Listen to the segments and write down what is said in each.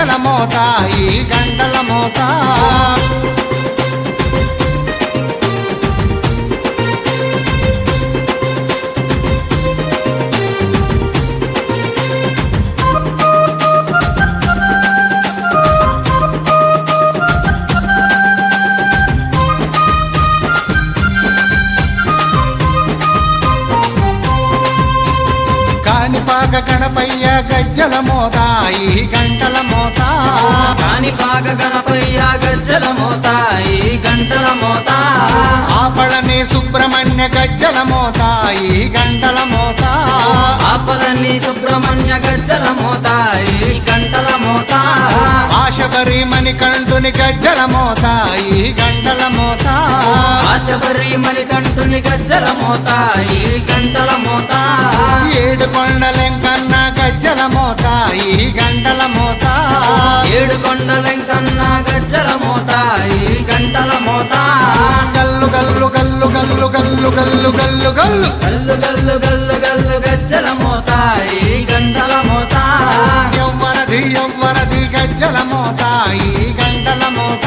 గజ్జల మోత ఈ గంటల మోత కానిపాక గణపయ్య గజ్జల మోత ఈ గంటల మోత. కాణిపాక గణపయ్య గజ్జల మోత ఈ గంటల మోత. ఆపళని సుబ్రహ్మణ్య గజ్జల మోత ఈ గంటల మోత. ఆపదని సుబ్రహ్మణ్య గజ్జల మోత ఈ గంటల మోత. ఆశబరి మణికంఠుని గజ్జల మోత ఈ గంటల మోత ఆశబరి మణికంఠుని గజ్జల మోత ఈ గంటల మోత. ఏడు కొండలెంకన్న గజ్జల మోత ఈ గంటల మోత. ఏడు కొండలెంకన్న గజ్జల మోత ఈ గంటల మోత. గల్లు గల్లు గల్లు గల్లు గల్లు గల్లు గల్లు గల్లు. గల్లు గల్లు గల్లు గల్లు గజ్జల మోత ఈ గంటల మోత. ఎవ్వరది ఎవ్వరది గజ్జల మోత ఈ గంటల మోత.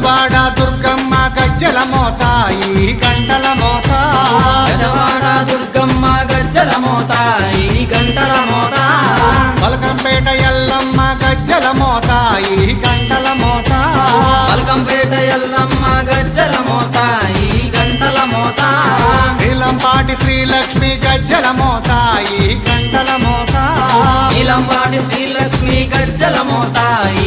పెదవాడ దుర్గమ్మ గజ్జల మోతాయి గంటల మోతా. పెదవాడ దుర్గమ్మ గజ్జల మోతాయి గంటల మోతా. పలకంపేట ఎల్లమ్మ గజ్జల మోతాయి గంటల మోతా. పలకంపేట ఎల్లమ్మ గజ్జల మోతాయి గంటల మోతాయి నీలంపాటి శ్రీలక్ష్మి గజ్జల మోతాయి గంటల మోతాయి నీలంపాటి శ్రీలక్ష్మి గజ్జల మోతాయి